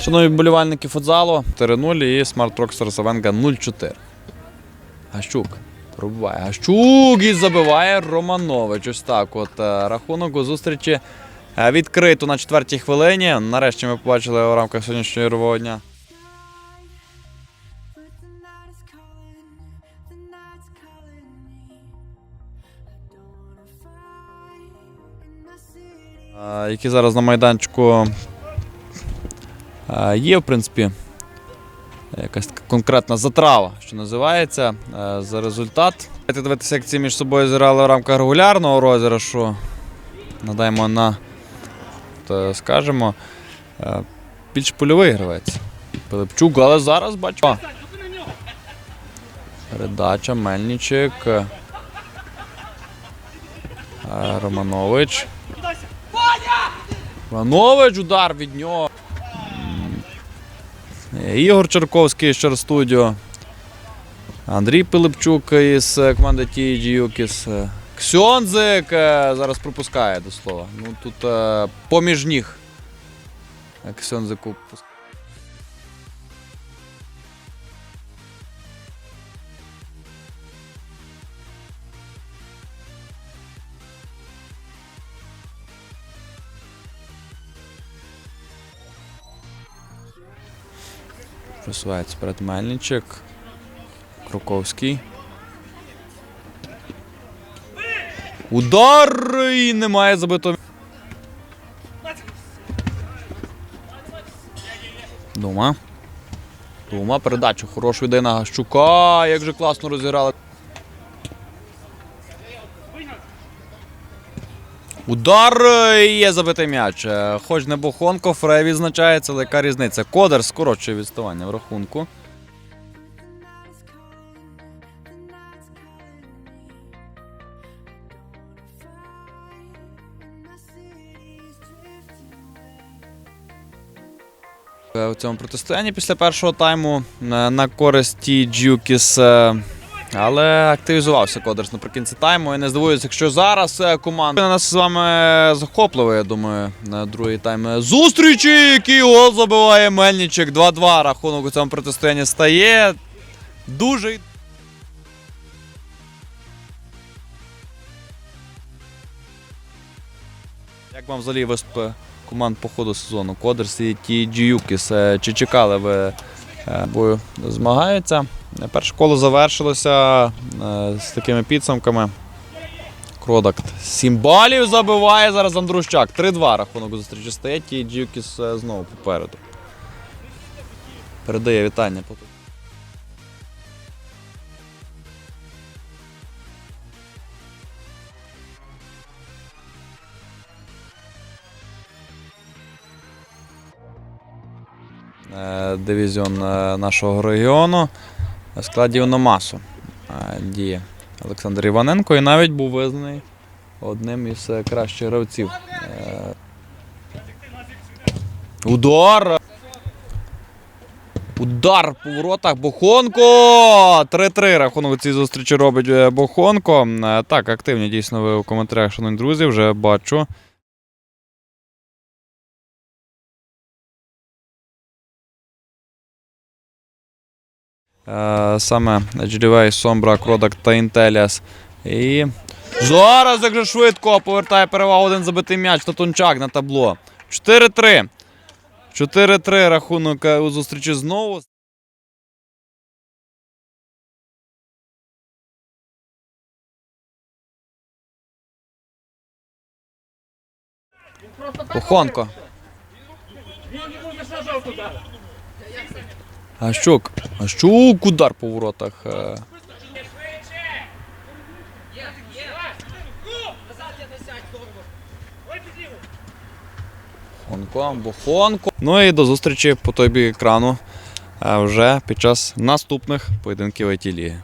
Шановні вболівальники футзалу 4-0 і Smart Rockstars Савенга 0-4. Гащук пробиває. Гащук і забиває Романович. Ось так. От е, рахунок у зустрічі е, відкрито на четвертій хвилині. Нарешті ми побачили у рамках сьогоднішнього дня. Е, які зараз на майданчику є, в принципі, якась конкретна затрава, що називається, е, за результат. Давайте дивитися, як ці між собою зіграли в рамках регулярного розіграшу. Надаємо на, то скажемо, е, більш польовий гравець. Пилипчук, але зараз бачу. Передача, Мельничик. Е, Романович. Романович, удар від нього. Ігор Черковський з Чарстудіо. Андрій Пилипчук із е, команди TG Юкіс. Е, Ксьонзик е, зараз пропускає до слова. Ну тут поміж ніг. Ксьонзику. пус- Просувається перед Мельничик. Круковський. Удар! І немає забитого. Дума. Дума, передачу. Хорошу йде на Гащука. Як же класно розіграли. Удар є забитий м'яч. Е, Хоч не Бохонко, Фрей відзначається, але яка різниця? Кодер скорочує відставання в рахунку. Е, У цьому протистоянні після першого тайму е, на користь е, Але активізувався Кодерс наприкінці тайму. І не здивуюся, якщо зараз е, команда нас з вами захоплива, я думаю, на другий тайм е, зустрічі, який гол забиває Мельничик. 2-2 рахунок у цьому протистоянні стає. Дуже Як вам взагалі виступ е, команд по ходу сезону? Кодерс і ті Джіюкіс. Е, Чи чекали ви бою змагаються? Е, Перше коло завершилося е, з такими підсумками. Кродакт 7 балів забиває зараз Андрущак. 3-2 рахунок зустрічі стоять і Джіюкіс е, знову попереду. Передає вітання. Дивізіон е, нашого регіону в складі Ономасу е, діє Олександр Іваненко і навіть був визнаний одним із е, кращих гравців. Е, Удар! Удар по воротах Бохонко! 3-3 рахунок цій зустрічі робить е, Бохонко. Е, Так, активні дійсно ви у коментарях, шановні друзі, вже бачу. Саме HDV, Sombra, Кродак та Intellias. І зараз як швидко повертає перевагу один забитий м'яч Татунчак на табло. 4-3. 4-3 рахунок е, у зустрічі знову. Кухонко. Гащук. Гащук, удар по воротах. Хонко, Бохонко. Ну і до зустрічі по той бік екрану е, вже під час наступних поєдинків it ліги